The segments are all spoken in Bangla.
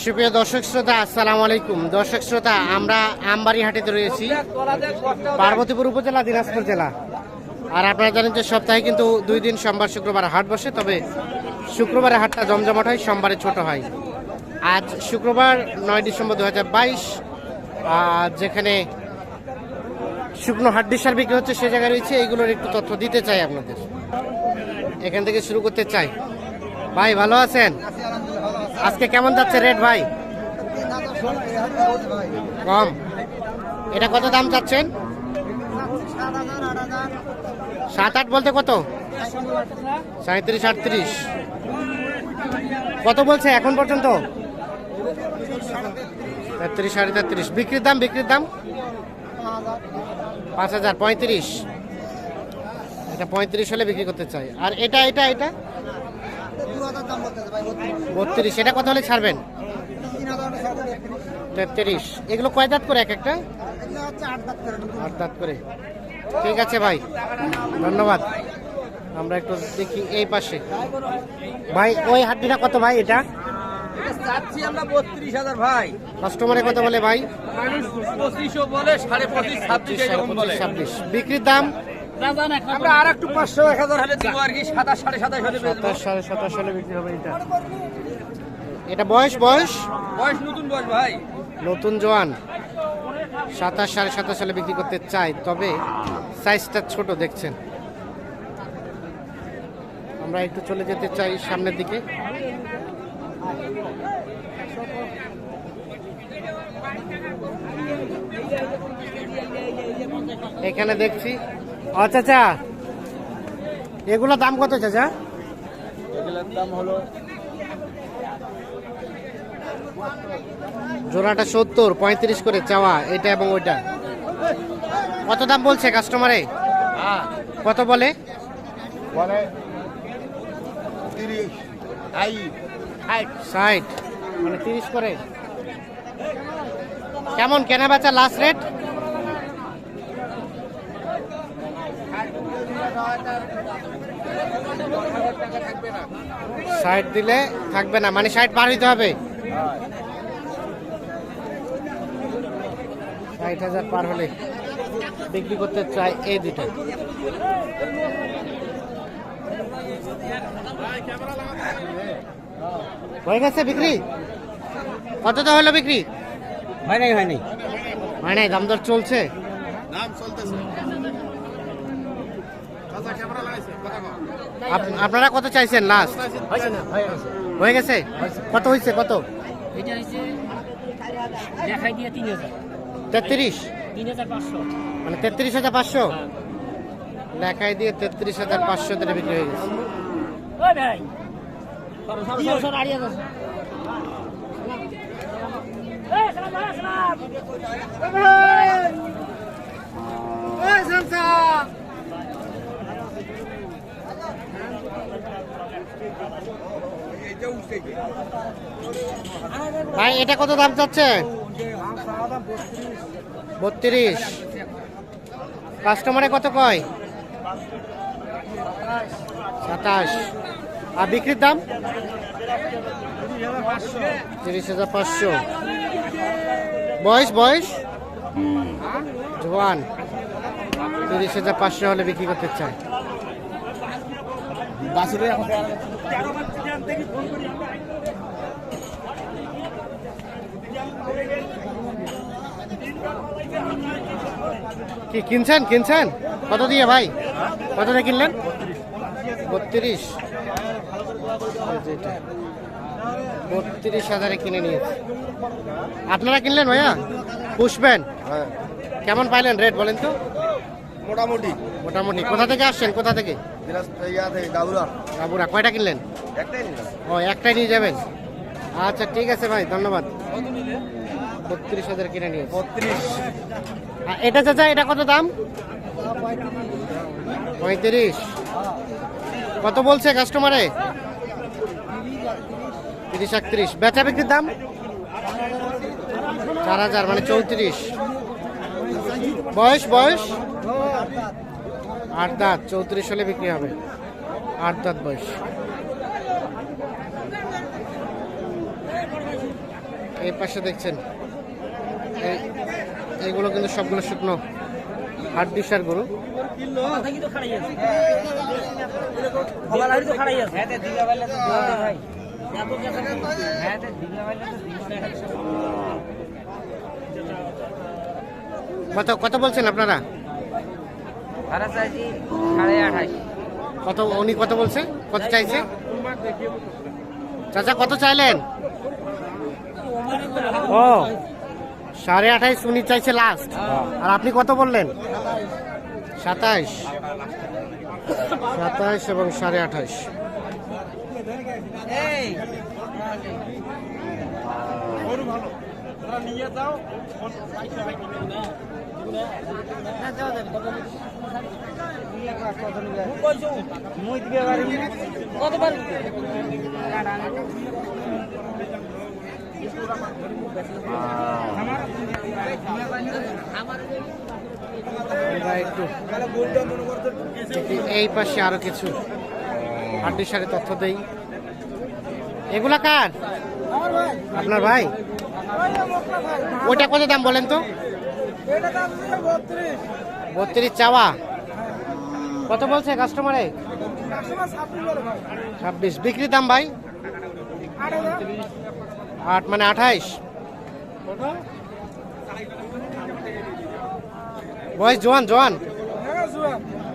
সুপ্রিয় দর্শক শ্রোতা, আসসালামু আলাইকুম। দর্শক শ্রোতা, আমরা আমবাড়ি হাটেতে রয়েছি, পার্বতীপুর উপজেলা, দিনাজপুর জেলা। আর আপনারা জানেন যে সপ্তাহে কিন্তু দুই দিন সোমবার, শুক্রবার হাট বসে, তবে শুক্রবারে হাটটা জমজমাট হয়, সোমবারে ছোট হয়। আজ শুক্রবার, নয় ডিসেম্বর দু হাজার বাইশ যেখানে শুকনো হাড্ডি সার বিক্রি হচ্ছে, সে জায়গায় রয়েছে। এইগুলোর একটু তথ্য দিতে চাই আপনাদের। এখান থেকে শুরু করতে চাই। ভাই, ভালো আছেন? আজকে কেমন যাচ্ছে রেট ভাই? কম। এটা কত দাম চাচ্ছেন? সাত আট বলতে কত? সাঁত্রিশ আটত্রিশ। কত বলছে এখন পর্যন্ত? তেত্রিশ সাড়ে তেত্রিশ। বিক্রির দাম বিক্রির দাম? পাঁচ হাজার, পঁয়ত্রিশ। এটা পঁয়ত্রিশ হলে বিক্রি করতে চাই। আর এটা এটা এটা? বত্রিশ। এটা কত হলে ছাড়বেন? তেত্রিশ। এগুলো কয় দাঁত করে এক একটা? আট দাঁত করে। ঠিক আছে ভাই। ধন্যবাদ। আমরা একটু দেখি এই পাশে। ভাই ওই হাড্ডিটা কত ভাই এটা? চাচ্ছি আমরা বত্রিশ হাজার ভাই কাস্টমারে কত বলে ভাই? মানুষ পঁচিশও বলে সাড়ে পঁচিশ ছাব্বিশ। বিক্রির দাম? আমরা আর একটু পাঁচশো এক হাজার হলে দিব আর কি সাতাশ সাড়ে সাতাশ হলে সাতাশ সাড়ে সাতাশ হলে বিক্রি হবে এটা এটা বয়স বয়স? বয়স নতুন বয়স ভাই। নতুন জোয়ান। সাতাশ সাড়ে সাতাশ সালে বিক্রি করতে চাই তবে সাইজটা ছোট দেখছেন। আমরা একটু চলে যেতে চাই সামনের দিকে। এখানে দেখছি ও চাচা এগুলো দাম কত চাচা? এগুলোর দাম হলো জোড়াটা সত্তর পঁয়ত্রিশ করে চাওয়া এটা এবং ওইটা। কত দাম বলছে কাস্টমারে কত বলে? বলে ষাট। মানে তিরিশ করে। কেমন? কেনা বেচা লাস্ট রেট ষাট দিলে থাকবে না মানে ষাট পার হইতে হবে। ষাট হাজার পার হলে বিক্রি করতে চাই এই দুটো হয়ে গেছে বিক্রি? কতটা হলো বিক্রি? হয় নাই হয় নাই হয় নাই দাম দর চলছে? আপ- আপনারা কত চাইছেন লাস্ট হয়ে গেছে? কত হয়েছে কত? তেত্রিশ? মানে তেত্রিশ হাজার পাঁচশো? লেখায় দিয়ে তেত্রিশ হাজার পাঁচশো দিয়ে বিক্রি হয়ে গেছে। ওই ভাই, এটা কত দাম চাচ্ছে? বত্রিশ। কাস্টমারে কত কয়? সাতাশ। আর বিক্রির দাম? তিরিশ হাজার পাঁচশো। বয়স বয়স? জোয়ান। তিরিশ হাজার পাঁচশো হলে বিক্রি করতে চাই কি কিনছেন কিনছেন? কত দিয়ে ভাই? কত দিয়ে কিনলেন? বত্রিশ। বত্রিশ হাজারে কিনে নিয়েছে। আপনারা কিনলেন ভাইয়া? পুষবেন হ্যাঁ। কেমন পাইলেন রেট বলেন তো? মোটামুটি। মোটামুটি। কোথা থেকে আসছেন? কোথা থেকে? গাবুরা বাবুরা কয়টা কিনলেন? একটাই ও একটাই নিয়ে যাবেন? আচ্ছা ঠিক আছে ভাই ধন্যবাদ। বত্রিশ হাজার কিনে নিয়ে বত্রিশ। আর এটা চাচা এটা কত দাম? পঁয়ত্রিশ। কত বলছে কাস্টমারে? তিরিশ একত্রিশ। বেচা বিক্রির দাম? চার হাজার মানে চৌত্রিশ। বয়স বয়স? আট দাঁত চৌত্রিশ হলে বিক্রি হবে। আট দাঁত বয়স। এই পাশে দেখছেন, এই- এইগুলো কিন্তু সবগুলো শুকনো হাট দিশার গরু। কত বলছেন আপনারা? সাড়ে আঠাশ। কত উনি কত বলছে কত চাইছে? চাচা কত চাইলেন? ও। সাড়ে আঠাইশ উনি চাইছে লাস্ট আর আপনি কত বললেন? সাতাইশ। সাতাইশ এবং সাড়ে আঠাইশ। এই কতবার এই পাশে আরও কিছু। হাড্ডি সাথে তথ্য দেই। এগুলা কার? আপনার ভাই? ওইটা কত দাম বলেন তো? বত্রিশ চাওয়া। কত বলছে কাস্টমারে ছাব্বিশ বিক্রি দাম ভাই? আট মানে আঠাইশ। বয়স জোয়ান জোয়ান?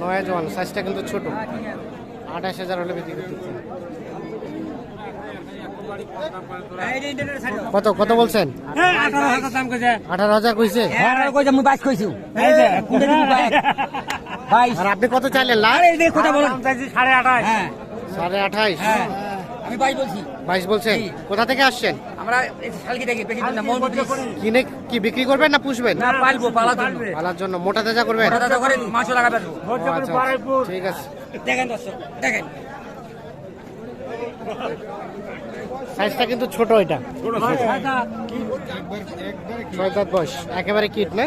নয় জোয়ান সাইজটা কিন্তু ছোট। আঠাশ হাজার হলে বিক্রি করতে কত কত বলছেন? আঠারো হাজার দাম কইছে। আঠারো হাজার কইছে? আঠারো কইছে মুই বাইশ কইছি। বাইশ। আর আপনি কত চাইলেন এই কথা বলেন। সাড়ে আঠাশ। হ্যাঁ। সাড়ে আঠাইশ হ্যাঁ আমি বাইশ বলছি। বাইশ বলছেন? কোথা থেকে আসছেন? আমরা শালকি থেকে বেশি দিন না কিনে কি বিক্রি করবেন না পুষবেন? না পালবো পালার জন্য। পালার জন্য। মোটা তাজা করবেন? করে মাছও লাগাবে আচ্ছা, আচ্ছা। ঠিক আছে। দেখেন দর্শক দেখেন। সাইজটা কিন্তু ছোট এটা। ছয় দাঁত বয়স। একেবারে কিট না?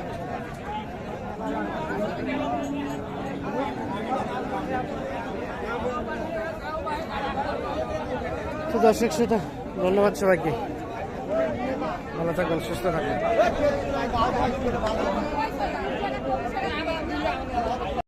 দর্শক শ্রোতা ধন্যবাদ সবাইকে। ভালো থাকবেন সুস্থ থাকবেন।